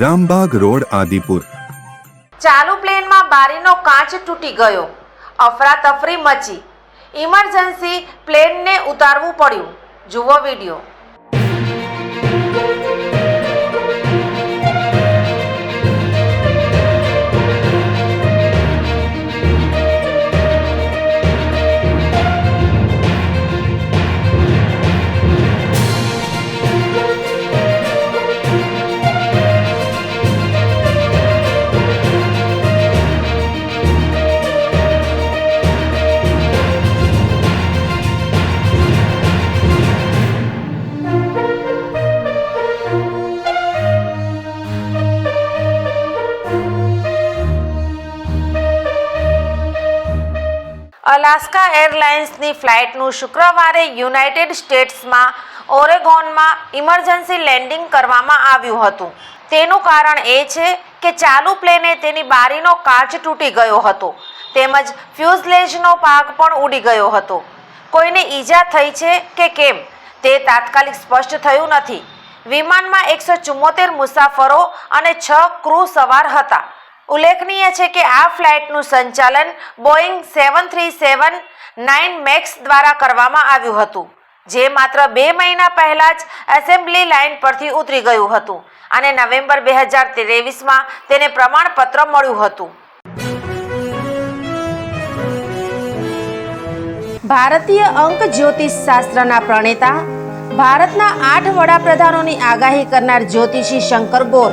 Rambagh road, Adipur. ચાલુ પ્લેનમાં બારીનો કાચ તૂટી ગયો. અફરાતફરી મચી. ઇમરજન્સી પ્લેનને ઉતારવું પડ્યું. જુઓ વીડિયો. અલાસ્કા એરલાઇન્સની ફ્લાઇટનું શુક્રવારે યુનાઇટેડ સ્ટેટ્સમાં ઓરેગોનમાં ઇમરજન્સી લેન્ડિંગ કરવામાં આવ્યું હતું. તેનું કારણ એ છે કે ચાલુ પ્લેને તેની બારીનો કાચ તૂટી ગયો હતો. તેમજ ફ્યુઝલેજનો ભાગ પણ ઉડી ગયો હતો. કોઈને ઈજા થઈ છે કે કેમ? તે તાત્કાલિક સ્પષ્ટ થયું નથી. વિમાનમાં એકસો મુસાફરો અને છ ક્રૂ સવાર હતા. ઉલ્લેખનીય છે કે આ ફ્લાઇટનું સંચાલન Boeing seven three seven nine max દ્વારા કરવામાં આવ્યું હતું, જે માત્ર બે મહિના પહેલા જ એસેમ્બલી લાઇન પરથી ઉતરી ગયું હતું અને નવેમ્બર બે હજાર ત્રેવીસમાં તેને પ્રમાણપત્ર મળ્યું હતું. ભારતીય અંક જ્યોતિષ શાસ્ત્રના પ્રણેતા, ભારતના આઠ વડાપ્રધાનોની આગાહી કરનાર જ્યોતિષી શંકર ગોર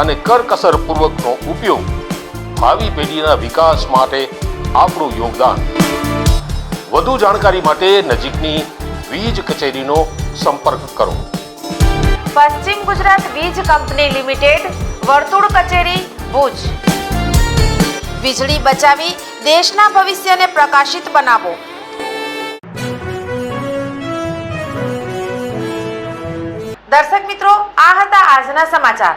અને કરકસરપૂર્વકનો ઉપયોગ ભાવિ પેઢીના વિકાસ માટે આપણું યોગદાન. વધુ જાણકારી માટે નજીકની વીજ કચેરીનો સંપર્ક કરો. પશ્ચિમ ગુજરાત વીજ કંપની લિમિટેડ, વર્તુળ કચેરી, ભુજ. વીજળી બચાવી દેશના ભવિષ્યને પ્રકાશિત બનાવો. દર્શક મિત્રો, આ હતા આજના સમાચાર.